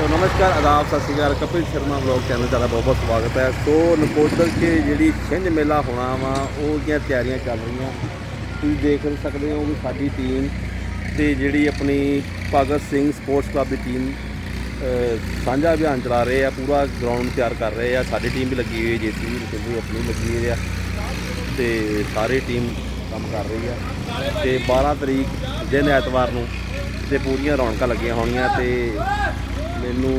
ਤੋ ਨਮਸਕਾਰ, ਆਦਾਬ, ਸਤਿ ਸ਼੍ਰੀ ਅਕਾਲ। ਕਪਿਲ ਸ਼ਰਮਾ ਵਲੌਗ ਚੈਨਲ ਦਾ ਬਹੁਤ ਬਹੁਤ ਸਵਾਗਤ ਹੈ। ਸੋ ਨਕੋਦਰ 'ਚ ਜਿਹੜੀ ਛਿੰਝ ਮੇਲਾ ਹੋਣਾ ਵਾ, ਉਹ ਦੀਆਂ ਤਿਆਰੀਆਂ ਚੱਲ ਰਹੀਆਂ। ਤੁਸੀਂ ਦੇਖ ਸਕਦੇ ਹੋ ਵੀ ਸਾਡੀ ਟੀਮ ਤੇ ਜਿਹੜੀ ਆਪਣੀ ਭਗਤ ਸਿੰਘ ਸਪੋਰਟਸ ਕਲੱਬ ਦੀ ਟੀਮ ਸਾਂਝਾ ਅਭਿਆਨ ਚਲਾ ਰਹੇ ਆ, ਪੂਰਾ ਗਰਾਊਂਡ ਤਿਆਰ ਕਰ ਰਹੇ ਆ। ਸਾਡੀ ਟੀਮ ਵੀ ਲੱਗੀ ਹੋਈ ਹੈ ਜੇਸੀ ਵੀ ਆਪਣੀ ਲੱਗੀ ਹੋਈ ਆ। ਤੇ ਸਾਰੀ ਟੀਮ ਕੰਮ ਕਰ ਰਹੀ ਆ। ਤੇ 12 ਤਰੀਕ, ਦਿਨ ਐਤਵਾਰ ਨੂੰ ਤੇ ਪੂਰੀਆਂ ਰੌਣਕਾਂ ਲੱਗੀਆਂ ਹੋਣੀਆਂ ਤੇ ਮੈਨੂੰ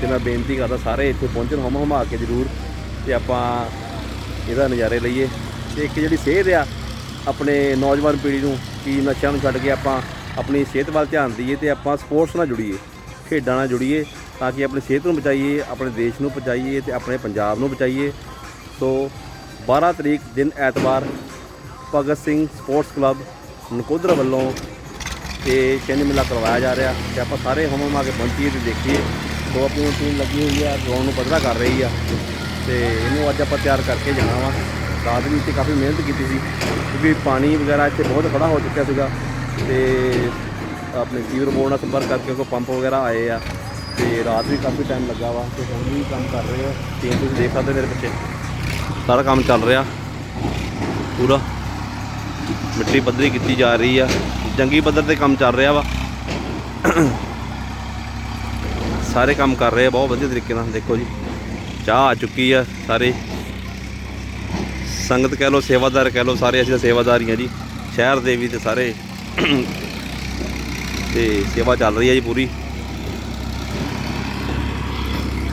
ਤੇ ਮੈਂ ਬੇਨਤੀ ਕਰਦਾ ਸਾਰੇ ਇੱਥੇ ਪਹੁੰਚਣ, ਹਮ ਹਮਾ ਕੇ ਜ਼ਰੂਰ ਤੇ ਆਪਾਂ ਇਹਦਾ ਨਜ਼ਾਰੇ ਲਈਏ। ਤੇ ਇੱਕ ਜਿਹੜੀ ਸਿਹਤ ਆ, ਆਪਣੇ ਨੌਜਵਾਨ ਪੀੜ੍ਹੀ ਨੂੰ ਕਿ ਨਸ਼ਿਆਂ ਨੂੰ ਛੱਡ ਕੇ ਆਪਾਂ ਆਪਣੀ ਸਿਹਤ ਵੱਲ ਧਿਆਨ ਦਈਏ ਤੇ ਆਪਾਂ ਸਪੋਰਟਸ ਨਾਲ ਜੁੜੀਏ, ਖੇਡਾਂ ਨਾਲ ਜੁੜੀਏ, ਤਾਂ ਕਿ ਆਪਣੀ ਸਿਹਤ ਨੂੰ ਬਚਾਈਏ, ਆਪਣੇ ਦੇਸ਼ ਨੂੰ ਬਚਾਈਏ ਤੇ ਆਪਣੇ ਪੰਜਾਬ ਨੂੰ ਬਚਾਈਏ। ਸੋ 12 ਤਰੀਕ ਦਿਨ ਐਤਵਾਰ, ਭਗਤ ਸਿੰਘ ਸਪੋਰਟਸ ਕਲੱਬ ਨਕੋਦਰ ਵੱਲੋਂ ਤੇ ਛਿੰਝ ਮੇਲਾ ਕਰਵਾਇਆ ਜਾ ਰਿਹਾ ਤੇ ਆਪਾਂ ਸਾਰੇ ਹਮ ਹਮਾ ਕੇ ਪਹੁੰਚੀਏ ਤੇ ਦੇਖੀਏ। ਸੋ ਆਪਣੀ ਟੀਮ ਲੱਗੀ ਹੋਈ ਆ ਗਰਾਊਂਡ ਨੂੰ ਪੱਧਰਾ ਕਰ ਰਹੀ ਆ। ਤੇ ਇਹਨੂੰ ਅੱਜ ਆਪਾਂ ਤਿਆਰ ਕਰਕੇ ਜਾਣਾ ਵਾ। ਰਾਤ ਵੀ ਇੱਥੇ ਕਾਫੀ ਮਿਹਨਤ ਕੀਤੀ ਸੀ, ਕਿਉਂਕਿ ਪਾਣੀ ਵਗੈਰਾ ਇੱਥੇ ਬਹੁਤ ਖੜਾ ਹੋ ਚੁੱਕਿਆ ਸੀਗਾ। ਤੇ ਆਪਣੇ ਸੀਵਰ ਬੋਰਡ ਨਾਲ ਸੰਪਰਕ ਕਰਕੇ ਕੋ ਪੰਪ ਵਗੈਰਾ ਆਏ ਆ। ਤੇ ਰਾਤ ਵੀ ਕਾਫੀ ਟਾਈਮ ਲੱਗਾ ਵਾ ਤੇ ਹੁਣ ਵੀ ਕੰਮ ਕਰ ਰਹੇ ਆ। ਟੀਮ ਤੁਸੀਂ ਦੇਖ ਸਕਦੇ ਮੇਰੇ ਪਿੱਛੇ। ਸਾਰਾ ਕੰਮ ਚੱਲ ਰਿਹਾ। ਪੂਰਾ। ਮਿੱਟੀ ਪੱਧਰੀ ਕੀਤੀ ਜਾ ਰਹੀ ਆ। ਜੰਗੀ ਪੱਧਰ ਤੇ ਕੰਮ ਚੱਲ ਰਿਹਾ ਵਾ। ਸਾਰੇ ਕੰਮ ਕਰ ਰਹੇ ਆ, ਬਹੁਤ ਵਧੀਆ ਤਰੀਕੇ ਨਾਲ। ਦੇਖੋ ਜੀ, ਚਾਹ ਆ ਚੁੱਕੀ ਆ ਸਾਰੇ। ਸੰਗਤ ਕਹਿ ਲੋ ਸੇਵਾਦਾਰ ਕਹਿ ਲੋ ਸਾਰੇ ਅਸੀਂ ਤਾਂ ਸੇਵਾਦਾਰ ਹੀ ਆ ਜੀ। ਸ਼ਹਿਰ ਦੇ ਵੀ ਤੇ ਸਾਰੇ। ਤੇ ਸੇਵਾ ਚੱਲ ਰਹੀ ਹੈ ਜੀ ਪੂਰੀ।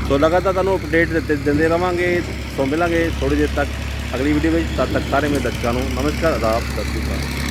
ਸੋ ਲਗਾਤਾਰ ਤੁਹਾਨੂੰ ਅਪਡੇਟ ਦਿੱਤੇ ਦਿੰਦੇ ਰਵਾਂਗੇ ਸੋ ਮਿਲਾਂਗੇ ਥੋੜੀ ਦੇਰ ਤੱਕ। ਅਗਲੀ ਵੀਡੀਓ ਵਿੱਚ ਤਦ ਤੱਕ ਸਾਰੇ ਮੇਰੇ ਦਰਸ਼ਕਾਂ ਨੂੰ ਨਮਸਕਾਰ ਆਦਾਬ ਸਤਿ ਸ਼੍ਰੀ ਅਕਾਲ।